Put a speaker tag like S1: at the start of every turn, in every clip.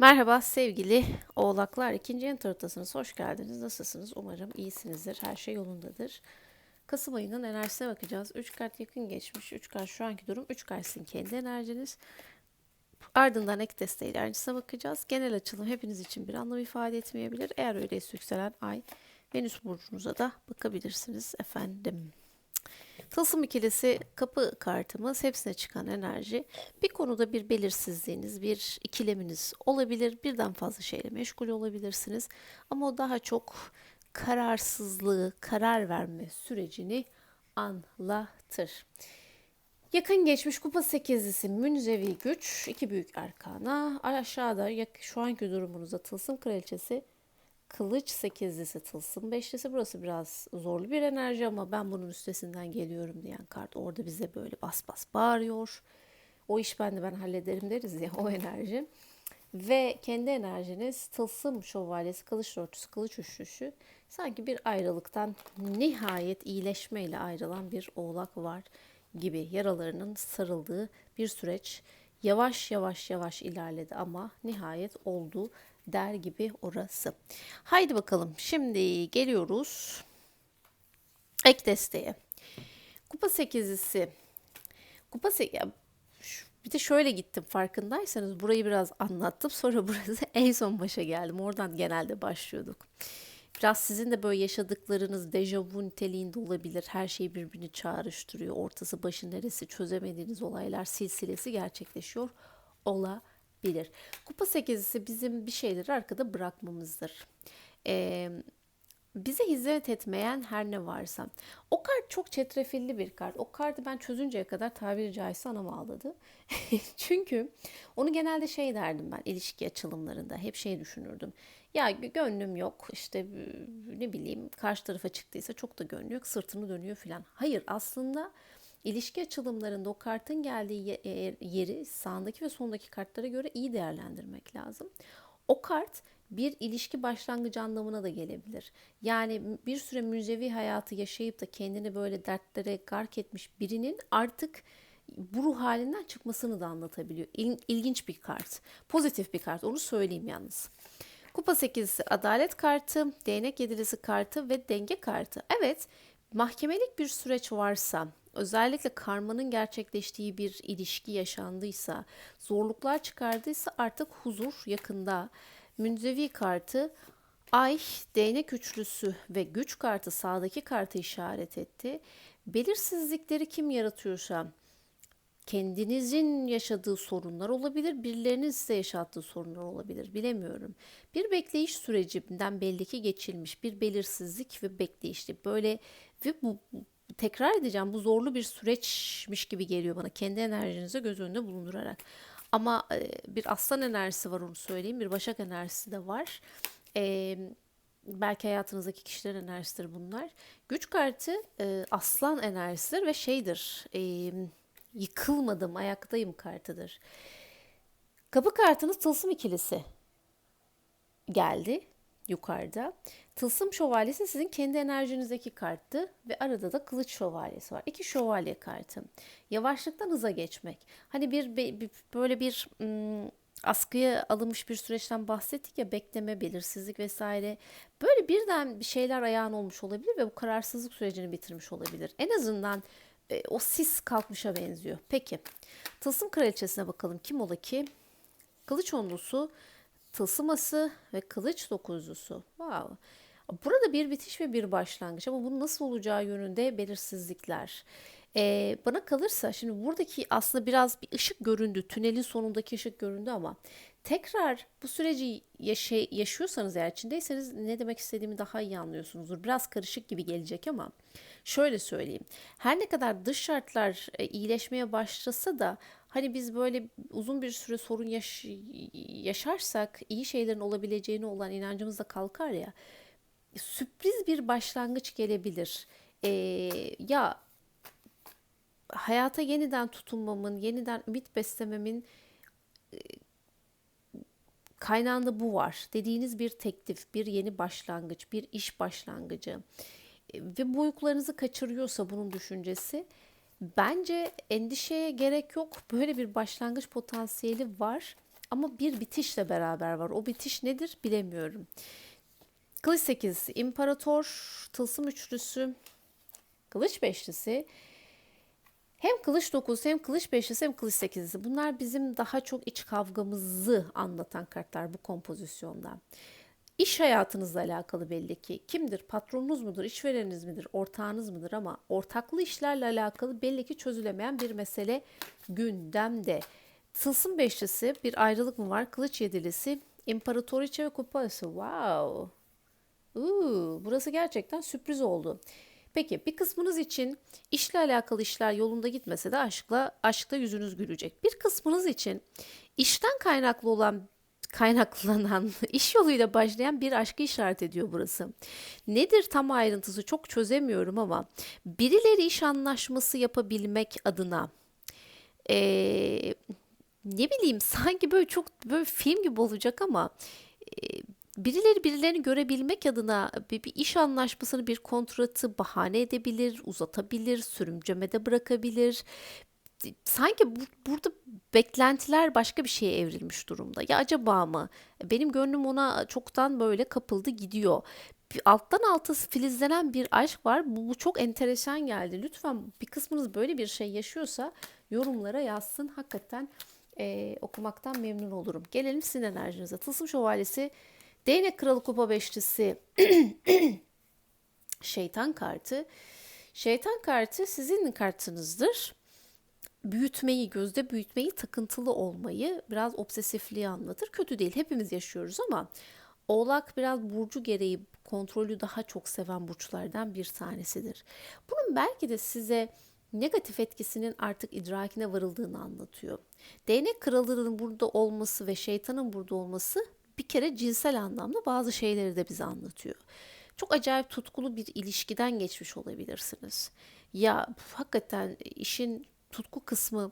S1: Merhaba sevgili oğlaklar. İkinci yeni haritasınız. Hoş geldiniz. Nasılsınız? Umarım iyisinizdir. Her şey yolundadır. Kasım ayının enerjisine bakacağız. 3 kart yakın geçmiş. 3 kart şu anki durum. 3 kart sizin kendi enerjiniz. Ardından ek desteği enerjisine bakacağız. Genel açılım hepiniz için bir anlam ifade etmeyebilir. Eğer öyleyse yükselen ay Venüs burcunuza da bakabilirsiniz efendim. Tılsım ikilisi kapı kartımız hepsine çıkan enerji. Bir konuda bir belirsizliğiniz, bir ikileminiz olabilir. Birden fazla şeyle meşgul olabilirsiniz. Ama o daha çok kararsızlığı, karar verme sürecini anlatır. Yakın geçmiş kupa sekizlisi münzevi güç, iki büyük arkana. Aşağıda şu anki durumunuzda tılsım kraliçesi Kılıç sekizlisi tılsım beşlisi. Burası biraz zorlu bir enerji ama ben bunun üstesinden geliyorum diyen kart orada bize böyle bas bas bağırıyor. O iş bende ben hallederim deriz ya o enerji. Ve kendi enerjiniz tılsım şövalyesi, kılıç örtüsü, kılıç üçlüsü. Sanki bir ayrılıktan nihayet iyileşmeyle ayrılan bir oğlak var gibi yaralarının sarıldığı bir süreç. Yavaş yavaş yavaş ilerledi ama nihayet oldu der gibi orası. Haydi bakalım şimdi geliyoruz ek desteğe. Kupa sekizlisi. Kupa se ya, şu- bir de şöyle gittim farkındaysanız burayı biraz anlattım sonra burası en son başa geldim. Oradan genelde başlıyorduk. Biraz sizin de böyle yaşadıklarınız dejavu niteliğinde olabilir. Her şey birbirini çağrıştırıyor. Ortası başı neresi çözemediğiniz olaylar silsilesi gerçekleşiyor olabilir. Kupa sekizisi bizim bir şeyleri arkada bırakmamızdır. Ee, bize hizmet etmeyen her ne varsa. O kart çok çetrefilli bir kart. O kartı ben çözünceye kadar tabiri caizse anam ağladı. Çünkü onu genelde şey derdim ben ilişki açılımlarında. Hep şey düşünürdüm. Ya gönlüm yok işte ne bileyim karşı tarafa çıktıysa çok da gönlü yok sırtını dönüyor filan. Hayır aslında ilişki açılımlarında o kartın geldiği e, yeri sağındaki ve sondaki kartlara göre iyi değerlendirmek lazım. O kart bir ilişki başlangıcı anlamına da gelebilir. Yani bir süre müzevi hayatı yaşayıp da kendini böyle dertlere gark etmiş birinin artık bu ruh halinden çıkmasını da anlatabiliyor. İl- İlginç bir kart. Pozitif bir kart. Onu söyleyeyim yalnız. Kupa sekizlisi adalet kartı, değnek yedilisi kartı ve denge kartı. Evet, mahkemelik bir süreç varsa, özellikle karmanın gerçekleştiği bir ilişki yaşandıysa, zorluklar çıkardıysa artık huzur yakında. Münzevi kartı ay, değnek üçlüsü ve güç kartı sağdaki kartı işaret etti. Belirsizlikleri kim yaratıyorsa kendinizin yaşadığı sorunlar olabilir, birilerinin size yaşattığı sorunlar olabilir, bilemiyorum. Bir bekleyiş sürecinden belli ki geçilmiş bir belirsizlik ve bekleyişti. Böyle ve bu- tekrar edeceğim bu zorlu bir süreçmiş gibi geliyor bana kendi enerjinize göz önünde bulundurarak. Ama e, bir aslan enerjisi var onu söyleyeyim, bir başak enerjisi de var. E, belki hayatınızdaki kişilerin enerjisidir bunlar. Güç kartı e, aslan enerjisidir ve şeydir. E, yıkılmadım, ayaktayım kartıdır. Kapı kartınız tılsım ikilisi geldi yukarıda. Tılsım şövalyesi sizin kendi enerjinizdeki karttı ve arada da kılıç şövalyesi var. İki şövalye kartı. Yavaşlıktan hıza geçmek. Hani bir, bir- böyle bir ım, askıya alınmış bir süreçten bahsettik ya bekleme, belirsizlik vesaire. Böyle birden bir şeyler ayağın olmuş olabilir ve bu kararsızlık sürecini bitirmiş olabilir. En azından e, o sis kalkmışa benziyor. Peki. Tılsım kraliçesine bakalım. Kim ola ki? Kılıç onlusu, tılsıması ve kılıç dokuzlusu. Wow. Burada bir bitiş ve bir başlangıç ama bunun nasıl olacağı yönünde belirsizlikler. Ee, bana kalırsa şimdi buradaki aslında biraz bir ışık göründü. Tünelin sonundaki ışık göründü ama tekrar bu süreci yaşa- yaşıyorsanız eğer içindeyseniz ne demek istediğimi daha iyi anlıyorsunuzdur. Biraz karışık gibi gelecek ama şöyle söyleyeyim. Her ne kadar dış şartlar e, iyileşmeye başlasa da hani biz böyle uzun bir süre sorun yaş- yaşarsak iyi şeylerin olabileceğine olan inancımız da kalkar ya sürpriz bir başlangıç gelebilir. Ee, ya hayata yeniden tutunmamın, yeniden ümit beslememin kaynağında bu var. Dediğiniz bir teklif, bir yeni başlangıç, bir iş başlangıcı E, ve bu uykularınızı kaçırıyorsa bunun düşüncesi bence endişeye gerek yok. Böyle bir başlangıç potansiyeli var. Ama bir bitişle beraber var. O bitiş nedir bilemiyorum. Kılıç sekizlisi, imparator, tılsım üçlüsü, kılıç beşlisi. Hem kılıç dokuzu hem kılıç beşlisi hem kılıç sekizlisi. Bunlar bizim daha çok iç kavgamızı anlatan kartlar bu kompozisyonda. İş hayatınızla alakalı belli ki. Kimdir? Patronunuz mudur? işvereniniz midir? Ortağınız mıdır? Ama ortaklı işlerle alakalı belli ki çözülemeyen bir mesele gündemde. Tılsım beşlisi bir ayrılık mı var? Kılıç yedilisi, imparatoriçe ve kupası. Wow. Uuu, burası gerçekten sürpriz oldu. Peki bir kısmınız için işle alakalı işler yolunda gitmese de aşkla aşkta yüzünüz gülecek. Bir kısmınız için işten kaynaklı olan kaynaklanan iş yoluyla başlayan bir aşkı işaret ediyor burası. Nedir tam ayrıntısı çok çözemiyorum ama birileri iş anlaşması yapabilmek adına eee, ne bileyim sanki böyle çok böyle film gibi olacak ama eee, birileri birilerini görebilmek adına bir, bir iş anlaşmasını bir kontratı bahane edebilir, uzatabilir, sürümcemede bırakabilir sanki bu, burada beklentiler başka bir şeye evrilmiş durumda. Ya acaba mı? Benim gönlüm ona çoktan böyle kapıldı gidiyor. Alttan alta filizlenen bir aşk var. Bu, bu çok enteresan geldi. Lütfen bir kısmınız böyle bir şey yaşıyorsa yorumlara yazsın. Hakikaten e, okumaktan memnun olurum. Gelelim sizin enerjinize. Tılsım Şövalyesi, Değnek Kralı Kupa Beşlisi, Şeytan kartı. Şeytan kartı sizin kartınızdır büyütmeyi, gözde büyütmeyi, takıntılı olmayı, biraz obsesifliği anlatır. Kötü değil, hepimiz yaşıyoruz ama Oğlak biraz burcu gereği kontrolü daha çok seven burçlardan bir tanesidir. Bunun belki de size negatif etkisinin artık idrakine varıldığını anlatıyor. Değnek kralının burada olması ve şeytanın burada olması bir kere cinsel anlamda bazı şeyleri de bize anlatıyor. Çok acayip tutkulu bir ilişkiden geçmiş olabilirsiniz. Ya hakikaten işin tutku kısmı,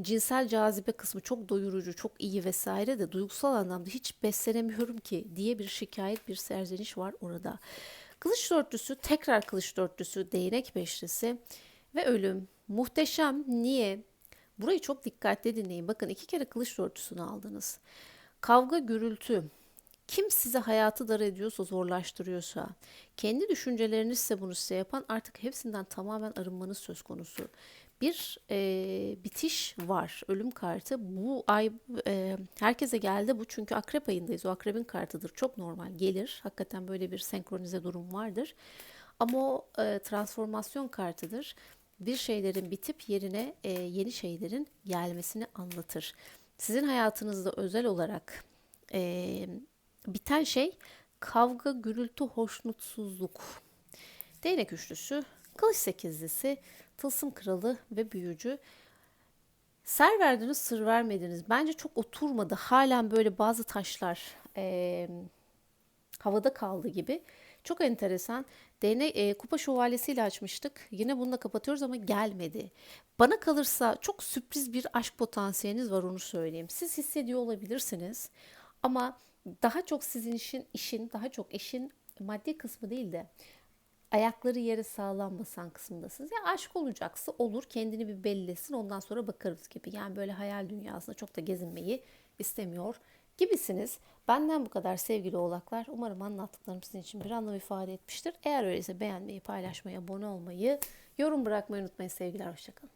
S1: cinsel cazibe kısmı çok doyurucu, çok iyi vesaire de duygusal anlamda hiç beslenemiyorum ki diye bir şikayet, bir serzeniş var orada. Kılıç dörtlüsü, tekrar kılıç dörtlüsü, değnek beşlisi ve ölüm. Muhteşem. Niye? Burayı çok dikkatli dinleyin. Bakın iki kere kılıç dörtlüsünü aldınız. Kavga, gürültü. Kim size hayatı dar ediyorsa, zorlaştırıyorsa, kendi düşünceleriniz ise bunu size yapan artık hepsinden tamamen arınmanız söz konusu bir e, bitiş var. Ölüm kartı. Bu ay e, herkese geldi bu çünkü akrep ayındayız. O akrebin kartıdır. Çok normal gelir. Hakikaten böyle bir senkronize durum vardır. Ama o e, transformasyon kartıdır. Bir şeylerin bitip yerine e, yeni şeylerin gelmesini anlatır. Sizin hayatınızda özel olarak e, biten şey kavga, gürültü, hoşnutsuzluk. Değnek üçlüsü, kılıç sekizlisi, Tılsım kralı ve büyücü. Ser verdiniz, sır vermediniz. Bence çok oturmadı. Halen böyle bazı taşlar e, havada kaldı gibi. Çok enteresan. DNA e, kupa şövalyesiyle açmıştık. Yine bununla kapatıyoruz ama gelmedi. Bana kalırsa çok sürpriz bir aşk potansiyeliniz var onu söyleyeyim. Siz hissediyor olabilirsiniz. Ama daha çok sizin işin, işin daha çok eşin maddi kısmı değil de ayakları yere sağlam basan kısmındasınız. Ya aşk olacaksa olur kendini bir bellesin ondan sonra bakarız gibi. Yani böyle hayal dünyasında çok da gezinmeyi istemiyor gibisiniz. Benden bu kadar sevgili oğlaklar. Umarım anlattıklarım sizin için bir anlam ifade etmiştir. Eğer öyleyse beğenmeyi, paylaşmayı, abone olmayı, yorum bırakmayı unutmayın sevgiler. Hoşçakalın.